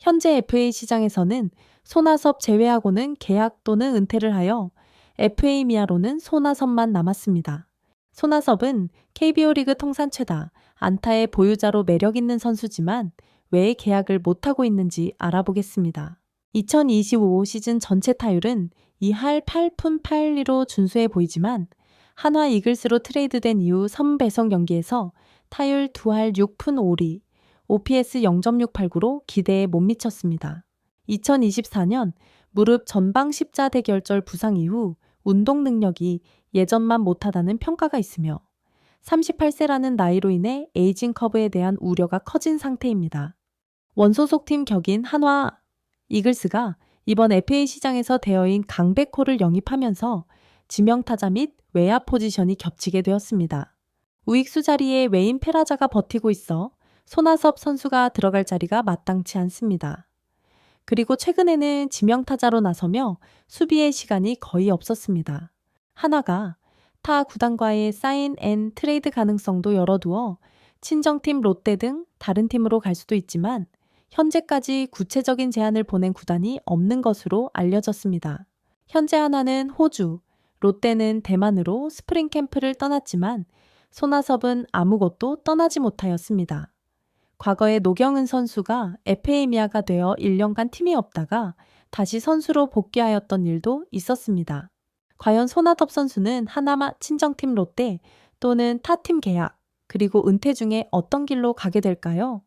현재 FA 시장에서는 손아섭 제외하고는 계약 또는 은퇴를 하여 FA 미아로는 손아섭만 남았습니다. 손아섭은 KBO 리그 통산 최다 안타의 보유자로 매력 있는 선수지만 왜 계약을 못하고 있는지 알아보겠습니다. 2025 시즌 전체 타율은 2할 8푼 8리로 준수해 보이지만 한화 이글스로 트레이드된 이후 3배송 경기에서 타율 2할 6푼 5리, OPS 0.689로 기대에 못 미쳤습니다. 2024년 무릎 전방 십자 대결절 부상 이후 운동 능력이 예전만 못하다는 평가가 있으며 38세라는 나이로 인해 에이징 커브에 대한 우려가 커진 상태입니다. 원소속팀 격인 한화 이글스가 이번 FA 시장에서 대여인 강백호를 영입하면서 지명타자 및 외야 포지션이 겹치게 되었습니다. 우익수 자리에 외인 페라자가 버티고 있어 손아섭 선수가 들어갈 자리가 마땅치 않습니다. 그리고 최근에는 지명타자로 나서며 수비의 시간이 거의 없었습니다. 하나가 타 구단과의 사인 앤 트레이드 가능성도 열어두어 친정팀 롯데 등 다른 팀으로 갈 수도 있지만 현재까지 구체적인 제안을 보낸 구단이 없는 것으로 알려졌습니다. 현재 하나는 호주, 롯데는 대만으로 스프링 캠프를 떠났지만 손아섭은 아무것도 떠나지 못하였습니다. 과거에 노경은 선수가 FA 미아가 되어 1년간 팀이 없다가 다시 선수로 복귀하였던 일도 있었습니다. 과연 손아섭 선수는 하나마 친정팀 롯데 또는 타팀 계약 그리고 은퇴 중에 어떤 길로 가게 될까요?